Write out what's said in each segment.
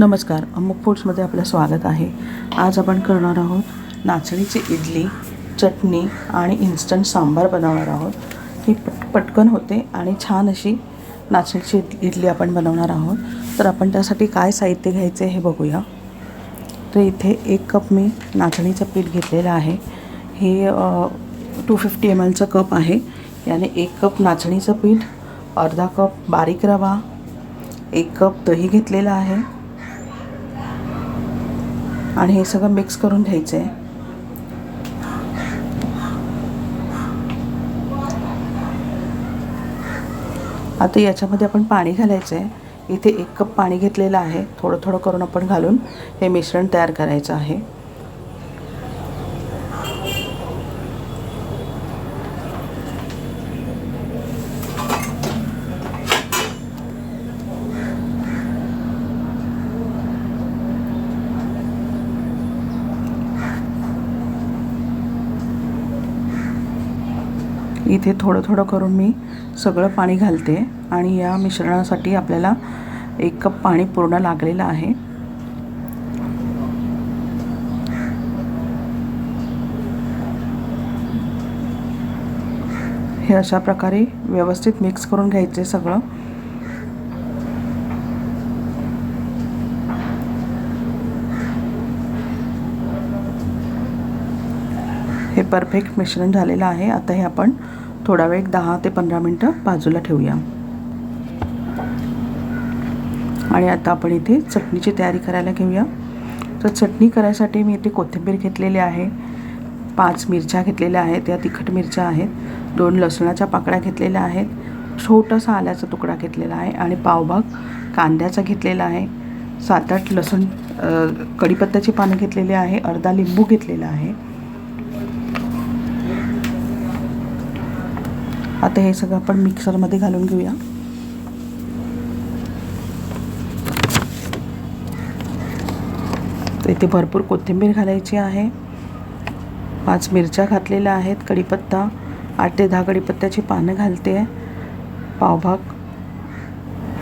नमस्कार अमुक फूड्समध्ये आपलं स्वागत आहे. आज आपण करणार आहोत नाचणीची इडली चटणी आणि इन्स्टंट सांबार बनवणार आहोत. ही पट पटकन होते आणि छान अशी नाचणीची इडली आपण बनवणार आहोत. तर आपण त्यासाठी काय साहित्य घ्यायचे हे बघूया. तर इथे एक कप मी नाचणीचं पीठ घेतलेलं आहे. हे टू फिफ्टी एम एलचं कप आहे. याने एक कप नाचणीचं पीठ अर्धा कप बारीक रवा एक कप दही घेतलेलं आहे. आणि हे सगळं मिक्स करून घ्यायचं आहे आता याच्यामध्ये आपण पाणी घालायचं आहे इथे एक कप पाणी घेतलेलं आहे. थोडं थोडं करून आपण घालून हे मिश्रण तयार करायचं आहे. इथे थोडं थोडं करून मी सगळं पाणी घालते आणि या मिश्रणासाठी आपल्याला एक कप पाणी पूर्ण लागलेलं आहे. हे अशा प्रकारे व्यवस्थित मिक्स करून घ्यायचे सगळं. हे परफेक्ट मिश्रण झालेलं आहे. आता हे आपण थोडा वेळ दहा ते पंधरा मिनटं बाजूला ठेवूया. आणि आता आपण इथे चटणीची तयारी करायला घेऊया. तर चटणी करायसाठी मी इथे कोथिंबीर घेतलेली आहे पाच मिरच्या घेतलेल्या आहेत या तिखट मिरच्या आहेत दोन लसणाच्या पाकळ्या घेतलेल्या आहेत छोटासा आल्याचा तुकडा घेतलेला आहे आणि पावभाग कांद्याचा घेतलेला आहे सात आठ लसूण कढीपत्त्याची पानं घेतलेली आहे अर्धा लिंबू घेतलेला आहे. आता हे सगळं आपण मिक्सरमध्ये घालून घेऊया. इथे भरपूर कोथिंबीर घालायची आहे. पाच मिरच्या घातलेल्या आहेत कढीपत्ता आठ ते दहा कढीपत्त्याची पानं घालते. आहे पावभाग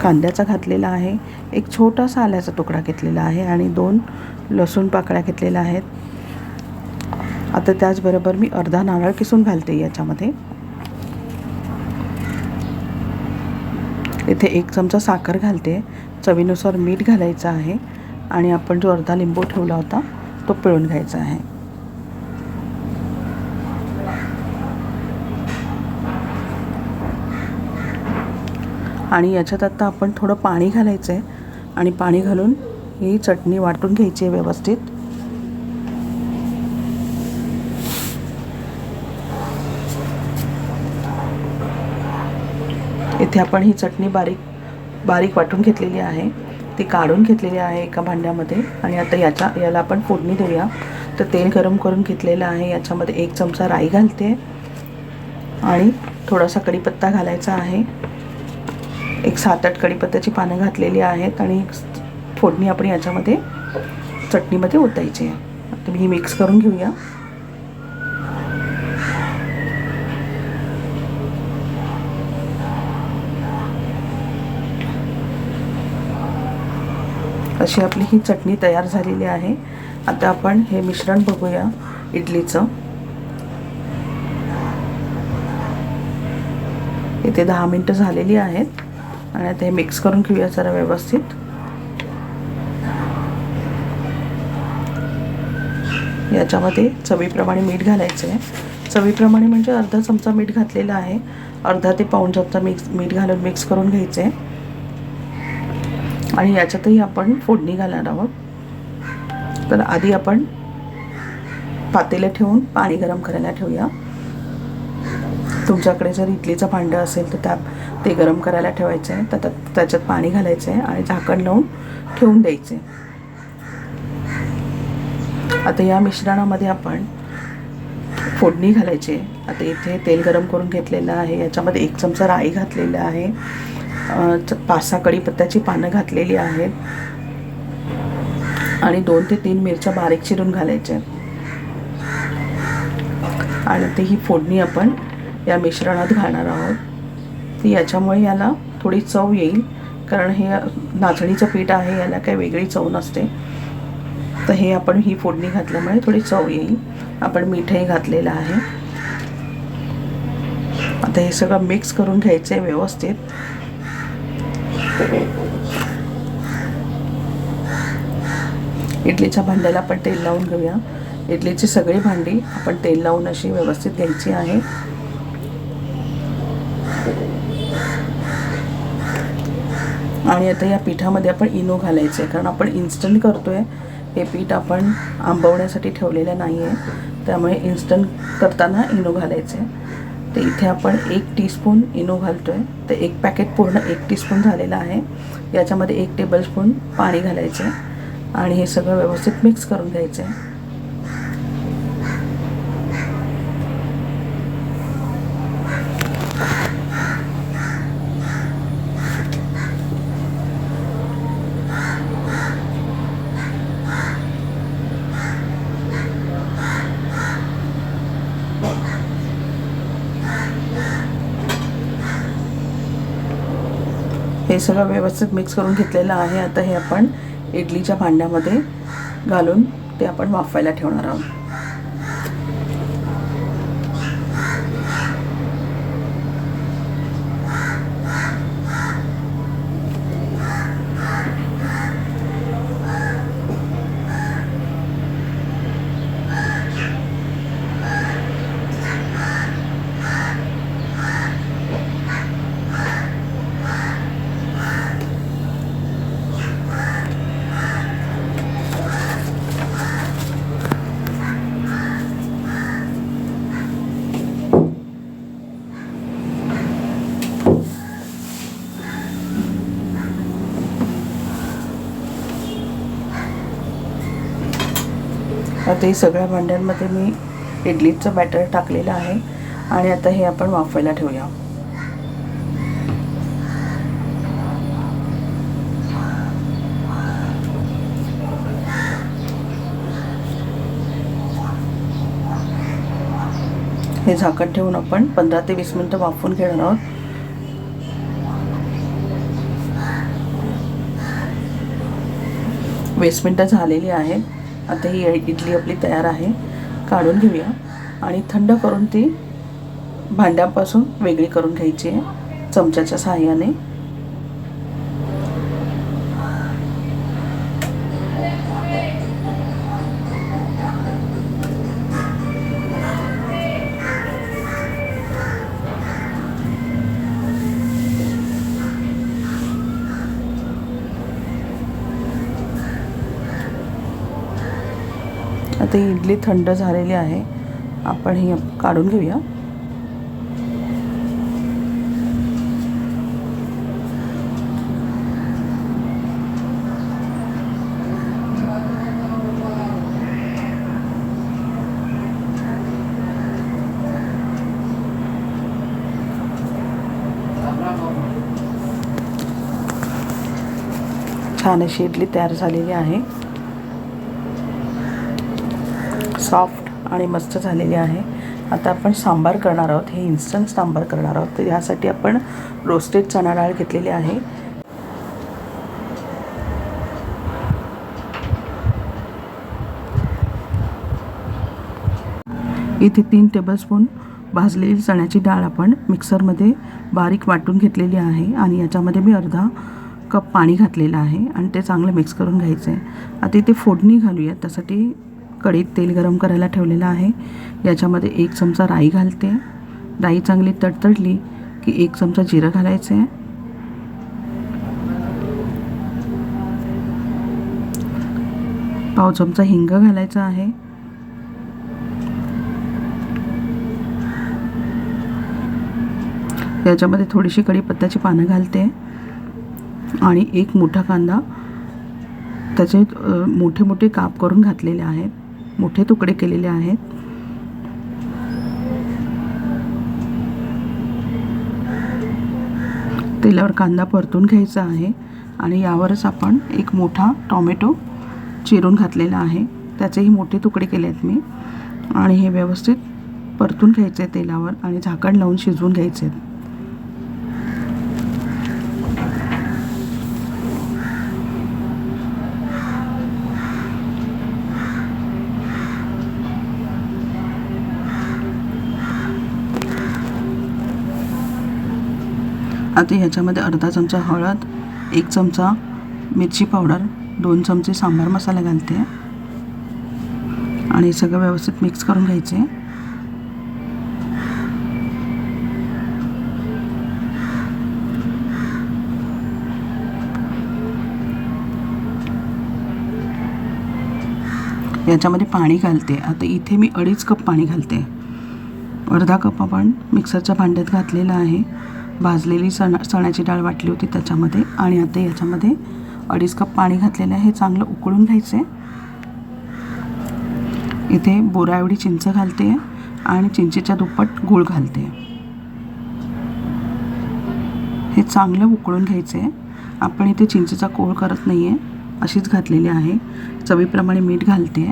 कांद्याचा घातलेला आहे. एक छोटासा आल्याचा तुकडा घेतलेला आहे आणि दोन लसूण पाकळ्या घेतलेल्या आहेत. आता त्याचबरोबर मी अर्धा नारळ किसून घालते याच्यामध्ये. इथे एक चमचा साखर घालते. चवीनुसार मीठ घालायचं आहे आणि आपण जो अर्धा लिंबू ठेवला होता तो पिळून घ्यायचा आहे. आणि याच्यात आता आपण थोडं पाणी घालायचं आहे आणि पाणी घालून ही चटणी वाटून घ्यायची आहे व्यवस्थित. इथे आपण ही चटणी बारीक बारीक वाटून घेतलेली आहे. ती काढून घेतलेली आहे एका भांड्यामध्ये आणि आता याच्या याला आपण फोडणी देऊया. तर तेल गरम करून घेतलेलं आहे. याच्यामध्ये एक चमचा राई घालते. आणि थोडासा कढीपत्ता घालायचा आहे. एक सात आठ कढीपत्त्याची पानं घातलेली आहेत आणि फोडणी आपण याच्यामध्ये चटणीमध्ये ओतायची आहे. आता मी ही मिक्स करून घेऊया. अशी आपली ही चटणी तयार झालेली आहे. आता आपण हे मिश्रण बघूया इडलीचं. इथे दहा मिनटं झालेली आहेत आणि आता हे मिक्स करून घेऊया जरा व्यवस्थित. याच्यामध्ये चवीप्रमाणे मीठ घालायचं आहे चवीप्रमाणे म्हणजे अर्धा चमचा मीठ घातलेला आहे. अर्धा ते पाऊण चमचा मिक्स मीठ घालून मिक्स करून घ्यायचं आहे आणि याच्यातही आपण फोडणी घालणार आहोत. तर आधी आपण पातेलं ठेवून पाणी गरम करायला ठेवूया. तुमच्याकडे जर इडलीचं भांडं असेल तर त्या ते गरम करायला ठेवायचं आहे. तर त्यात त्याच्यात पाणी घालायचं आहे आणि झाकण लावून ठेवून द्यायचे. आता या मिश्रणामध्ये आपण फोडणी घालायची आहे. आता इथे तेल गरम करून घेतलेलं आहे. याच्यामध्ये एक चमचा राई घातलेला आहे. पाच सहा कढीपत्त्याची पानं घातलेली आहेत. आणि दोन ते तीन मिरच्या बारीक चिरून घालायच्या आणि ते ही फोडणी आपण या मिश्रणात घालणार आहोत. ती याच्यामुळे याला थोडी चव येईल. कारण हे नाचणीचं पीठ आहे याला काही वेगळी चव नसते. तर हे आपण ही फोडणी घातल्यामुळे थोडी चव येईल. आपण मीठही घातलेलं आहे. आता हे सगळं मिक्स करून घ्यायचं आहे व्यवस्थित. इडलीच्या भांड्याला आपण तेल लावून घेऊया. इडलीची सगळी भांडी आपण तेल लावून अशी व्यवस्थित घ्यायची आहे. आणि आता या पिठामध्ये आपण इनो घालायचं आहे कारण आपण इन्स्टंट करतो आहे हे पीठ आपण आंबवण्यासाठी ठेवलेलं नाही आहे त्यामुळे इन्स्टंट करताना इनो घालायचं आहे. तर इथे आपण एक टीस्पून इनो घालतो आहे तर एक पॅकेट पूर्ण एक टीस्पून झालेलं आहे. याच्यामध्ये एक टेबलस्पून पाणी घालायचं आहे आणि हे सगळं व्यवस्थित मिक्स करून घ्यायचं आहे हे सगळं व्यवस्थित मिक्स करून घेतलेलं आहे. आता हे आपण इडलीच्या भांड्यामध्ये घालून ते आपण वाफवायला ठेवणार आहोत. आता हे सगळ्या भांड्यांमध्ये मी इडलीचं बॅटर टाकलेलं आहे. आणि आता हे आपण वाफायला ठेवूया. हे झाकण ठेवून आपण पंधरा ते वीस मिनटं वाफून घेणार आहोत. वीस मिनटं झालेली आहेत. आता ही इडली आपली तयार आहे. काढून घेऊया. आणि थंड करून ती भांड्यापासून वेगळी करून घ्यायची आहे चमच्याच्या सहाय्याने. आता ही इडली थंड झालेली आहे. आपण ही काढून घेऊया. छान अशी इडली तयार झालेली आहे. सॉफ्ट आणि मस्त झालेली आहे. आता आपण सांबार करणार आहोत. हे इन्स्टंट सांबार करणार आहोत. तर यासाठी आपण रोस्टेड चणा डाळ घेतलेली आहे. इथे तीन टेबलस्पून भाजलेली चण्याची डाळ आपण मिक्सरमध्ये बारीक वाटून घेतलेली आहे आणि याच्यामध्ये मी अर्धा कप पाणी घातलेलं आहे आणि ते चांगलं मिक्स करून घ्यायचं आहे आता इथे फोडणी घालूया त्यासाठी कढीत तेल गरम करायला ठेवलेलं आहे. याच्यामध्ये एक चमचा राई घालते. राई चांगली तडतडली की एक चमचा जिरं घालायचं. आहे पाव चमचा हिंग घालायचा आहे. याच्यामध्ये थोडीशी कढीपत्त्याची पानं घालते. आणि एक मोठा कांदा त्याचे मोठे मोठे काप करून घातलेले आहेत. मोठे तुकडे केलेले आहेत. तेलावर कांदा परतून घ्यायचा आहे आणि यावरच आपण एक मोठा टॉमॅटो चिरून घातलेला आहे. त्याचेही मोठे तुकडे केले आहेत मी. आणि हे व्यवस्थित परतून घ्यायचे तेलावर आणि झाकण लावून शिजवून घ्यायचे. आहेत आता ह्याच्यामध्ये अर्धा चमचा हळद एक चमचा मिरची पावडर दोन चमचे सांबार मसाला घालते. आणि सगळं व्यवस्थित मिक्स करून घ्यायचे. याच्यामध्ये पाणी घालते. आता इथे मी अडीच कप पाणी घालते. अर्धा कप आपण मिक्सरच्या भांड्यात घातलेला आहे. भाजलेली चणा चण्याची डाळ वाटली होती त्याच्यामध्ये आणि आता याच्यामध्ये अडीच कप पाणी घातलेलं आहे. हे चांगलं उकळून घ्यायचे इथे बोरा एवढी चिंच घालते आणि चिंचेच्या दुप्पट गूळ घालते. हे चांगलं उकळून घ्यायचे आपण इथे चिंचेचा कोळ करत नाही आहे अशीच घातलेली आहे. चवीप्रमाणे मीठ घालते.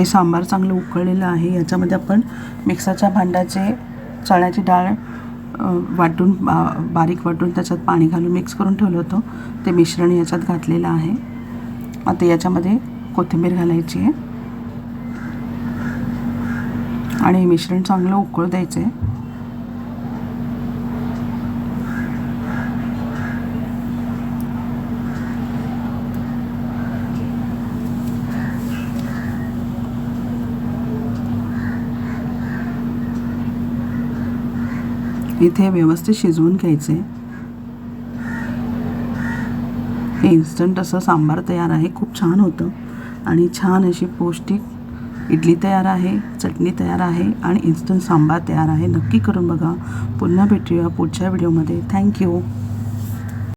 हे सांबार चांगलं उकळलेलं आहे. याच्यामध्ये आपण मिक्सरच्या भांड्याचे चण्याची डाळ वाटून बा बारीक वाटून त्याच्यात पाणी घालून मिक्स करून ठेवलं होतं. ते मिश्रण याच्यात घातलेलं आहे. आता याच्यामध्ये कोथिंबीर घालायची आहे. आणि हे मिश्रण चांगलं उकळू द्यायचं आहे. इथे व्यवस्थित शिजवून घ्यायचे. इन्स्टंट असं सांबार तयार आहे खूप छान होतं. आणि छान अशी पौष्टिक इडली तयार आहे चटणी तयार आहे आणि इन्स्टंट सांबार तयार आहे. नक्की करून बघा. पुन्हा भेटूया पुढच्या व्हिडिओमध्ये थँक्यू